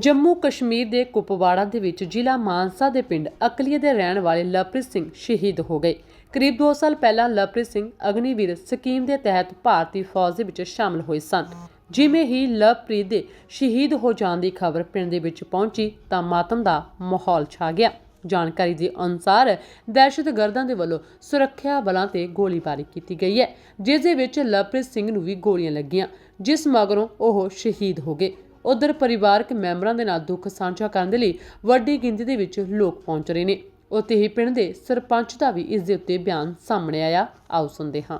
ਜੰਮੂ ਕਸ਼ਮੀਰ ਦੇ ਕੁਪਵਾੜਾ ਦੇ ਵਿੱਚ ਜ਼ਿਲ੍ਹਾ ਮਾਨਸਾ ਦੇ ਪਿੰਡ ਅਕਲੀਏ ਦੇ ਰਹਿਣ ਵਾਲੇ ਲਵਪ੍ਰੀਤ ਸਿੰਘ ਸ਼ਹੀਦ ਹੋ ਗਏ। ਕਰੀਬ 2 ਸਾਲ ਪਹਿਲਾਂ ਲਵਪ੍ਰੀਤ ਸਿੰਘ ਅਗਨੀਵੀਰ ਸਕੀਮ ਦੇ ਤਹਿਤ ਭਾਰਤੀ ਫੌਜ ਦੇ ਵਿੱਚ ਸ਼ਾਮਲ ਹੋਏ ਸਨ। ਜਿਵੇਂ ਹੀ ਲਵਪ੍ਰੀਤ ਦੇ ਸ਼ਹੀਦ ਹੋ ਜਾਣ ਦੀ ਖਬਰ ਪਿੰਡ ਦੇ ਵਿੱਚ ਪਹੁੰਚੀ ਤਾਂ ਮਾਤਮ ਦਾ ਮਾਹੌਲ ਛਾ ਗਿਆ। ਜਾਣਕਾਰੀ ਦੇ ਅਨੁਸਾਰ ਦਹਿਸ਼ਤਗਰਦਾਂ ਦੇ ਵੱਲੋਂ ਸੁਰੱਖਿਆ ਬਲਾਂ ਤੇ ਗੋਲੀਬਾਰੀ ਕੀਤੀ ਗਈ ਹੈ, ਜਿਸ ਦੇ ਵਿੱਚ ਲਵਪ੍ਰੀਤ ਸਿੰਘ ਨੂੰ ਵੀ ਗੋਲੀਆਂ ਲੱਗੀਆਂ, ਜਿਸ ਮਗਰੋਂ ਉਹ ਸ਼ਹੀਦ ਹੋ ਗਏ। ਉਧਰ ਪਰਿਵਾਰਕ ਮੈਂਬਰਾਂ ਦੇ ਨਾਲ ਦੁੱਖ ਸਾਂਝਾ ਕਰਨ ਦੇ ਲਈ ਵੱਡੀ ਗਿਣਤੀ ਦੇ ਵਿੱਚ ਲੋਕ ਪਹੁੰਚ ਰਹੇ ਨੇ। ਉੱਥੇ ਹੀ ਪਿੰਡ ਦੇ ਸਰਪੰਚ ਦਾ ਵੀ ਇਸ ਦੇ ਉੱਤੇ ਬਿਆਨ ਸਾਹਮਣੇ ਆਇਆ। ਆਓ ਸੁਣਦੇ ਹਾਂ।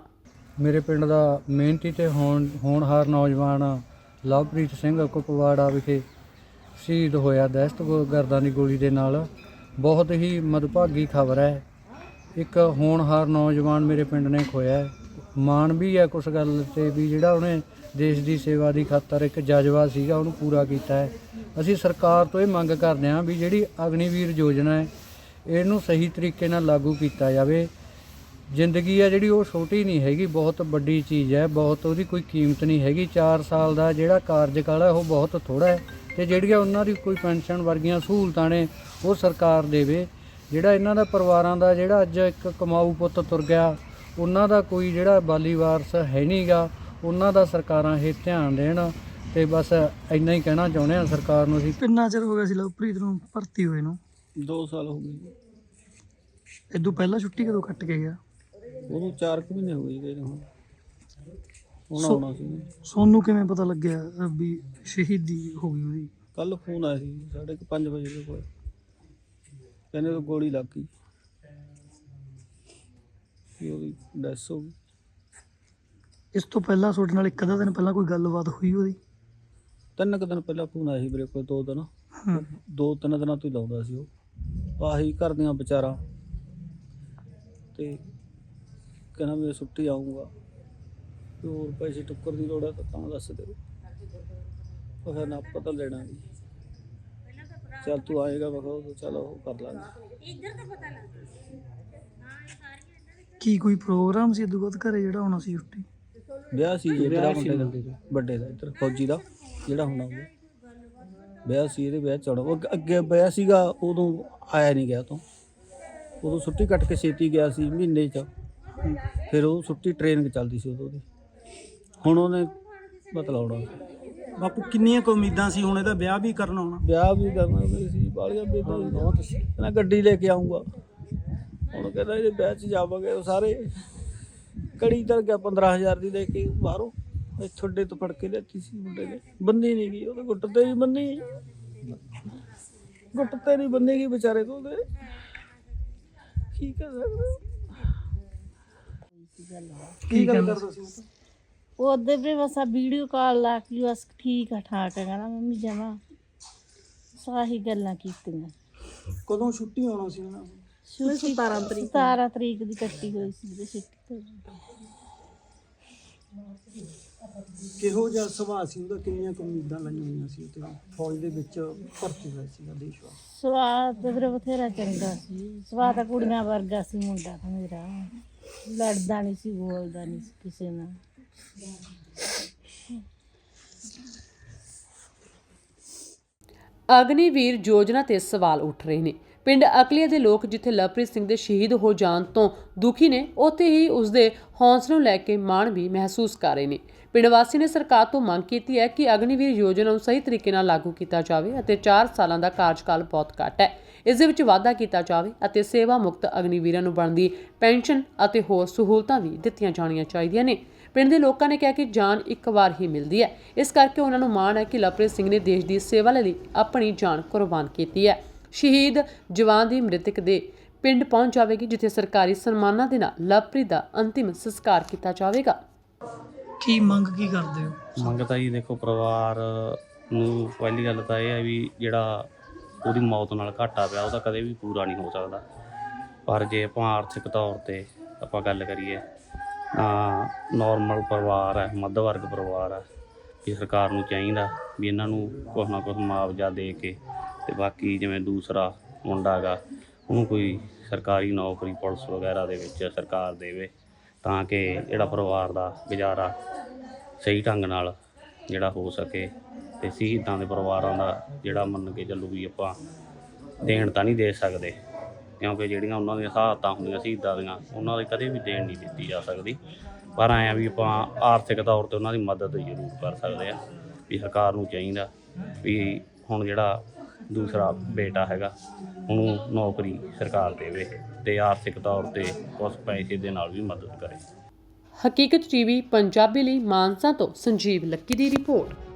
ਮੇਰੇ ਪਿੰਡ ਦਾ ਮਿਹਨਤੀ ਤੇ ਹੋਣ, ਹੋਣਹਾਰ ਨੌਜਵਾਨ ਲਵਪ੍ਰੀਤ ਸਿੰਘ ਕੁਪਵਾੜਾ ਵਿਖੇ ਸ਼ਹੀਦ ਹੋਇਆ। ਦਹਿਸ਼ਤ ਦਹਿਸ਼ਤਗਰਦਾਂ ਦੀ ਗੋਲੀ ਦੇ ਨਾਲ ਬਹੁਤ ਹੀ ਮਦਭਾਗੀ ਖਬਰ ਹੈ। ਇੱਕ ਹੋਣਹਾਰ ਨੌਜਵਾਨ ਮੇਰੇ ਪਿੰਡ ਨੇ ਖੋਇਆ ਹੈ। ਮਾਣ ਵੀ ਹੈ ਕੁਛ ਗੱਲ ਤੇ ਵੀ ਜਿਹੜਾ ਉਹਨੇ ਦੇਸ਼ ਦੀ ਸੇਵਾ ਦੀ ਖਾਤਰ ਇੱਕ ਜਜ਼ਬਾ ਸੀਗਾ, ਉਹਨੂੰ ਪੂਰਾ ਕੀਤਾ ਹੈ। ਅਸੀਂ ਸਰਕਾਰ ਤੋਂ ਇਹ ਮੰਗ ਕਰਦੇ ਹਾਂ ਵੀ ਜਿਹੜੀ ਅਗਨੀਵੀਰ ਯੋਜਨਾ ਹੈ, ਇਹਨੂੰ ਸਹੀ ਤਰੀਕੇ ਨਾਲ ਲਾਗੂ ਕੀਤਾ ਜਾਵੇ। ਜ਼ਿੰਦਗੀ ਹੈ ਜਿਹੜੀ ਉਹ ਛੋਟੀ ਨਹੀਂ ਹੈਗੀ, ਬਹੁਤ ਵੱਡੀ ਚੀਜ਼ ਹੈ, ਬਹੁਤ ਉਹਦੀ ਕੋਈ ਕੀਮਤ ਨਹੀਂ ਹੈਗੀ। 4 ਸਾਲ ਦਾ ਜਿਹੜਾ ਕਾਰਜਕਾਲ ਹੈ ਉਹ ਬਹੁਤ ਥੋੜਾ ਹੈ ਤੇ ਜਿਹੜੀਆਂ ਉਹਨਾਂ ਦੀ ਕੋਈ ਪੈਨਸ਼ਨ ਵਰਗੀਆਂ ਸਹੂਲਤਾਂ ਨੇ, ਉਹ ਸਰਕਾਰ ਦੇਵੇ। ਜਿਹੜਾ ਇਹਨਾਂ ਦਾ ਪਰਿਵਾਰਾਂ ਦਾ ਜਿਹੜਾ ਅੱਜ ਇੱਕ ਕਮਾਊ ਪੁੱਤ ਤੁਰ ਗਿਆ ਉਹਨਾਂ ਦਾ ਕੋਈ ਜਿਹੜਾ ਬਾਲੀ ਵਾਰਸ ਹੈ ਨਹੀਂਗਾ ਉਹਨਾਂ ਦਾ ਸਰਕਾਰਾਂ ਇਹ ਧਿਆਨ ਦੇਣ ਤੇ ਬਸ ਇੰਨਾ ਹੀ ਕਹਿਣਾ ਚਾਹੁੰਦੇ ਆ ਸਰਕਾਰ ਨੂੰ ਅਸੀਂ। ਕਿੰਨਾ ਚਿਰ ਹੋ ਗਿਆ ਸੀ ਲਵਪ੍ਰੀਤ ਨੂੰ ਭਰਤੀ ਹੋਏ ਨੂੰ? 2 ਸਾਲ ਹੋ ਗਏ। ਇਦੋਂ ਪਹਿਲਾਂ ਛੁੱਟੀ ਕਦੋਂ ਕੱਟ ਕੇ ਗਿਆ? ਉਹਨੂੰ 4 ਕੁ ਮਹੀਨੇ ਹੋ ਗਏ ਗਏ ਹੁਣ ਹੁਣ ਸੋ- ਆਉਣਾ ਸੀ। ਸੋਨੂੰ ਕਿਵੇਂ ਪਤਾ ਲੱਗਿਆ ਵੀ ਸ਼ਹੀਦੀ ਹੋ ਗਈ ਉਹਦੀ? ਕੱਲ ਫੋਨ ਆਇਆ ਸੀ ਸਾਢੇ ਕੁ ਪੰਜ ਵਜੇ ਦੇ ਕੋਲ। ਕਹਿੰਦੇ ਉਹ ਗੋਲੀ ਲੱਗ ਗਈ। ਵੀ ਉਹਦੀ ਡੈਸ ਹੋ ਗਈ। ਇਸ ਤੋਂ ਪਹਿਲਾਂ ਤੁਹਾਡੇ ਨਾਲ ਇੱਕ ਅੱਧਾ ਦਿਨ ਪਹਿਲਾਂ ਕੋਈ ਗੱਲਬਾਤ ਹੋਈ ਉਹਦੀ? ਤਿੰਨ ਕੁ ਦਿਨ ਪਹਿਲਾਂ ਫੋਨ ਆਇਆ ਸੀ ਮੇਰੇ ਕੋਲ ਦੋ ਦਿਨ। ਹਾਂ। ਦੋ ਤਿੰਨ ਦਿਨਾਂ ਤੋਂ ਹੀ ਲਾਉਂਦਾ ਸੀ ਉਹ। ਆਹੀ ਘਰ ਦੀਆਂ ਵਿਚਾਰਾਂ। ਤੇ ਕਹਿੰਦਾ ਮੈਂ ਛੁੱਟੀ ਆਉਂਗਾ ਤੇ ਹੋਰ ਪੈਸੇ ਟੁੱਕਰ ਦੀ ਲੋੜ ਹੈ ਤਾਂ ਤਾਂ ਦੱਸ ਦਿਓ। ਉਹ ਫਿਰ ਨਾ ਪਤਾ ਲੈਣਾ ਨਹੀਂ ਚੱਲ ਤੂੰ ਆਏਗਾ ਵਖੋ ਚਲ ਉਹ ਕਰ ਲਾਂਗੇ। ਕੀ ਕੋਈ ਪ੍ਰੋਗਰਾਮ ਸੀ? ਇਦੋਂ ਬਾਅਦ ਘਰੇ ਜਿਹੜਾ ਹੋਣਾ ਸੀ ਛੁੱਟੀ ਵਿਆਹ ਸੀ ਜਿਹੜਾ ਮੁੰਡੇ ਦਾ ਵੱਡੇ ਦਾ ਇੱਧਰ ਫੌਜੀ ਦਾ ਜਿਹੜਾ ਹੋਣਾ ਉਹ ਵਿਆਹ ਸੀ ਇਹਦੇ ਵਿਆਹ ਚੜੋ ਉਹ ਅੱਗੇ- ਵਿਆਹ ਸੀਗਾ ਉਦੋਂ ਆਇਆ ਨਹੀਂ ਗਿਆ ਤੋਂ। ਉਦੋਂ ਛੁੱਟੀ ਕੱਟ ਕੇ ਛੇਤੀ ਗਿਆ ਸੀ ਮਹੀਨੇ ਚ। ਫਿਰ ਉਹ ਛੁੱਟੀ ਟ੍ਰੇਨ ਚੱਲਦੀ ਸੀ ਉਦੋਂ ਦੀ। ਹੁਣ ਉਹਨੇ ਬਤਲਾਉਣਾ। ਬਾਪੂ ਕਿੰਨੀਆਂ ਕੁ ਉਮੀਦਾਂ ਸੀ? ਹੁਣ ਇਹਦਾ ਵਿਆਹ ਵੀ ਕਰਨਾ ਹੋਣਾ। ਵਿਆਹ ਵੀ ਕਰਨਾ ਸੀ ਬਾਲੀਆਂ ਬੇਬਾ ਬਹੁਤ ਸੀ ਕਹਿੰਦਾ ਗੱਡੀ ਲੈ ਕੇ ਆਉਂਗਾ ਹੁਣ ਕਹਿੰਦਾ ਇਹਦੇ ਵਿਆਹ 'ਚ ਜਾਵਾਂਗੇ ਉਹ ਸਾਰੇ। ਕੜੀ ਤਰ ਗਿਆ 15000 ਦੀ ਲੈ ਕੇ ਬਾਹਰੋਂ। ਇਹ ਛੋਡੇ ਤੋਂ ਫੜ ਕੇ ਲੈਤੀ ਸੀ ਮੁੰਡੇ ਨੇ। ਬੰਨੀ ਨਹੀਂ ਗਈ ਉਹਦੇ ਗੁੱਟ ਤੇ ਵੀ ਬੰਨੀ ਗੁੱਟ ਤੇ ਨਹੀਂ ਬੰਨੀ ਗਈ ਵਿਚਾਰੇ ਤੋਂ। ਉਹਦੇ ਕੀ ਕਰ ਸਕਦੇ ਕੀ ਕਹਿੰਦਾ ਸੀ? ਉਹਦੇ ਵੀ ਬਸ ਆ ਵੀਡੀਓ ਕਾਲ ਲਾ ਕੇ ਬਸ ਠੀਕ ਆ ਠਾਕ ਆ। ਕਹਿੰਦਾ ਮੰਮੀ ਜਮਾ ਸਾਹੀ ਗੱਲਾਂ ਕੀਤੀਆਂ। ਕਦੋਂ ਛੁੱਟੀ ਆਉਣਾ ਸੀ ਉਹਨਾਂ ਨੂੰ? ਛੁੱਟੀ 17 ਤਰੀਕ 17 ਤਰੀਕ ਦੀ ਕੱਟੀ ਹੋਈ ਸੀ ਤੇ ਛੁੱਟੀ ਕਿਹੋ ਜਿਹਾ ਸੁਭਾਅ ਸੀ ਉਹਦਾ? ਕਿੰਨੀਆਂ ਕੁ ਉਮੀਦਾਂ ਲਾਈਆਂ ਹੋਈਆਂ ਸੀ ਤੇ ਫੌਜ ਦੇ ਵਿੱਚ ਭਰਤੀ ਹੋਇਆ ਸੀਗਾ ਦੇਸ਼ਵਾਸ ਸਵਾਦ ਤੇ ਫਿਰ ਬਥੇਰਾ ਚੰਗਾ ਸੀ। ਸਵਾਦ ਤਾਂ ਕੁੜੀਆਂ ਵਰਗਾ ਸੀ ਮੁੰਡਾ ਤਾਂ ਮੇਰਾ। ਲੜਦਾ ਨਹੀਂ ਸੀ ਬੋਲਦਾ ਨਹੀਂ ਸੀ ਕਿਸੇ ਨਾਲ। ਅਗਨੀਵੀਰ ਯੋਜਨਾ ਤੇ ਸਵਾਲ ਉੱਠ ਰਹੇ ਨੇ। ਪਿੰਡ ਅਕਲੀਆ ਦੇ ਲੋਕ ਜਿੱਥੇ ਲਵਪ੍ਰੀਤ ਸਿੰਘ ਦੇ ਸ਼ਹੀਦ ਹੋ ਜਾਣ ਤੋਂ ਦੁਖੀ ਨੇ, ਉੱਥੇ ਹੀ ਉਸ ਦੇ ਹੌਸਲੇ ਨੂੰ ਲੈ ਕੇ ਮਾਣ ਵੀ ਮਹਿਸੂਸ ਕਰ ਰਹੇ ਨੇ। ਪਿੰਡ ਵਾਸੀ ਨੇ ਸਰਕਾਰ ਤੋਂ ਮੰਗ ਕੀਤੀ ਹੈ ਕਿ ਅਗਨੀਵੀਰ ਯੋਜਨਾ ਨੂੰ ਸਹੀ ਤਰੀਕੇ ਨਾਲ ਲਾਗੂ ਕੀਤਾ ਜਾਵੇ ਅਤੇ 4 ਸਾਲਾਂ ਦਾ ਕਾਰਜਕਾਲ ਬਹੁਤ ਘੱਟ ਹੈ। ਇਸ ਦੇ ਵਿੱਚ ਵਾਧਾ ਕੀਤਾ ਜਾਵੇ ਅਤੇ ਸੇਵਾ ਮੁਕਤ ਅਗਨੀਵੀਰਾਂ ਨੂੰ ਬਣਦੀ ਪੈਨਸ਼ਨ ਅਤੇ ਹੋਰ ਸਹੂਲਤਾਂ ਵੀ ਦਿੱਤੀਆਂ ਜਾਣੀਆਂ ਚਾਹੀਦੀਆਂ ਨੇ। ਪਿੰਡ ਦੇ ਲੋਕਾਂ ਨੇ ਕਿਹਾ ਕਿ ਜਾਨ ਇੱਕ ਵਾਰ ਹੀ ਮਿਲਦੀ ਹੈ। ਇਸ ਕਰਕੇ ਉਹਨਾਂ ਨੂੰ ਮਾਣ ਹੈ ਕਿ ਲਵਪ੍ਰੀਤ ਸਿੰਘ ਨੇ ਦੇਸ਼ ਦੀ ਸੇਵਾ ਲਈ ਆਪਣੀ ਜਾਨ ਕੁਰਬਾਨ ਕੀਤੀ ਹੈ। ਸ਼ਹੀਦ ਜਵਾਨ ਦੀ ਮ੍ਰਿਤਕ ਦੇ ਪਿੰਡ ਪਹੁੰਚ ਜਾਵੇਗੀ ਜਿੱਥੇ ਸਰਕਾਰੀ ਸਨਮਾਨਾਂ ਦੇ ਨਾਲ ਲਵਪ੍ਰੀਤ ਦਾ ਅੰਤਿਮ ਸੰਸਕਾਰ ਕੀਤਾ ਜਾਵੇਗਾ। ਕੀ ਮੰਗ ਕੀ ਕਰਦੇ ਹੋ? ਮੰਗ ਤਾਂ ਜੀ ਦੇਖੋ ਪਰਿਵਾਰ ਨੂੰ ਪਹਿਲੀ ਗੱਲ ਤਾਂ ਇਹ ਹੈ ਵੀ ਜਿਹੜਾ ਉਹਦੀ ਮੌਤ ਨਾਲ ਘਾਟਾ ਪਿਆ ਉਹਦਾ ਕਦੇ ਵੀ ਪੂਰਾ ਨਹੀਂ ਹੋ ਸਕਦਾ। ਪਰ ਜੇ ਆਪਾਂ ਆਰਥਿਕ ਤੌਰ ਤੇ ਆਪਾਂ ਗੱਲ ਕਰੀਏ ਤਾਂ ਨਾਰਮਲ ਪਰਿਵਾਰ ਹੈ ਮੱਧ ਵਰਗ ਪਰਿਵਾਰ ਹੈ ਕਿ ਸਰਕਾਰ ਨੂੰ ਚਾਹੀਦਾ ਵੀ ਇਹਨਾਂ ਨੂੰ ਕੁਛ ਨਾ ਕੁਛ ਮੁਆਵਜ਼ਾ ਦੇ ਕੇ ਤੇ ਬਾਕੀ ਜਿਵੇਂ ਦੂਸਰਾ ਮੁੰਡਾ ਗਾ ਉਹਨੂੰ ਕੋਈ ਸਰਕਾਰੀ ਨੌਕਰੀ, ਪੁਲਿਸ ਵਗੈਰਾ ਦੇ ਵਿੱਚ ਸਰਕਾਰ ਦੇਵੇ, ਤਾਂ ਕਿ ਜਿਹੜਾ ਪਰਿਵਾਰ ਦਾ ਗੁਜ਼ਾਰਾ ਸਹੀ ਢੰਗ ਨਾਲ ਜਿਹੜਾ ਹੋ ਸਕੇ ਤੇ ਸ਼ਹੀਦਾਂ ਦੇ ਪਰਿਵਾਰਾਂ ਦਾ ਜਿਹੜਾ ਮੰਨ ਕੇ ਚੱਲੋ ਵੀ ਆਪਾਂ ਦੇਣ ਤਾਂ ਨਹੀਂ ਦੇ ਸਕਦੇ, ਕਿਉਂਕਿ ਜਿਹੜੀਆਂ ਉਹਨਾਂ ਦੀਆਂ ਸਹਾਇਤਾਂ ਹੁੰਦੀਆਂ ਸ਼ਹੀਦਾਂ ਦੀਆਂ, ਉਹਨਾਂ ਦੀ ਕਦੇ ਵੀ ਦੇਣ ਨਹੀਂ ਦਿੱਤੀ ਜਾ ਸਕਦੀ। ਪਰ ਆਇਆ ਵੀ ਆਪਾਂ ਆਰਥਿਕ ਤੌਰ ਤੇ ਉਹਨਾਂ ਦੀ ਮਦਦ ਜ਼ਰੂਰ ਕਰ ਸਕਦੇ ਆ, ਵੀ ਸਰਕਾਰ ਨੂੰ ਚਾਹੀਦਾ ਵੀ ਹੁਣ ਜਿਹੜਾ ਦੂਸਰਾ ਬੇਟਾ ਹੈਗਾ, ਉਹਨੂੰ ਨੌਕਰੀ ਸਰਕਾਰ ਦੇਵੇ ਤੇ ਆਰਥਿਕ ਤੌਰ ਤੇ ਉਸ ਪੈਸੇ ਦੇ ਨਾਲ ਵੀ ਮਦਦ ਕਰੇ। ਹਕੀਕਤ ਟੀਵੀ, ਪੰਜਾਬੀ ਲਈ ਮਾਨਸਾ ਤੋਂ ਸੰਜੀਵ ਲੱਕੀ ਦੀ ਰਿਪੋਰਟ।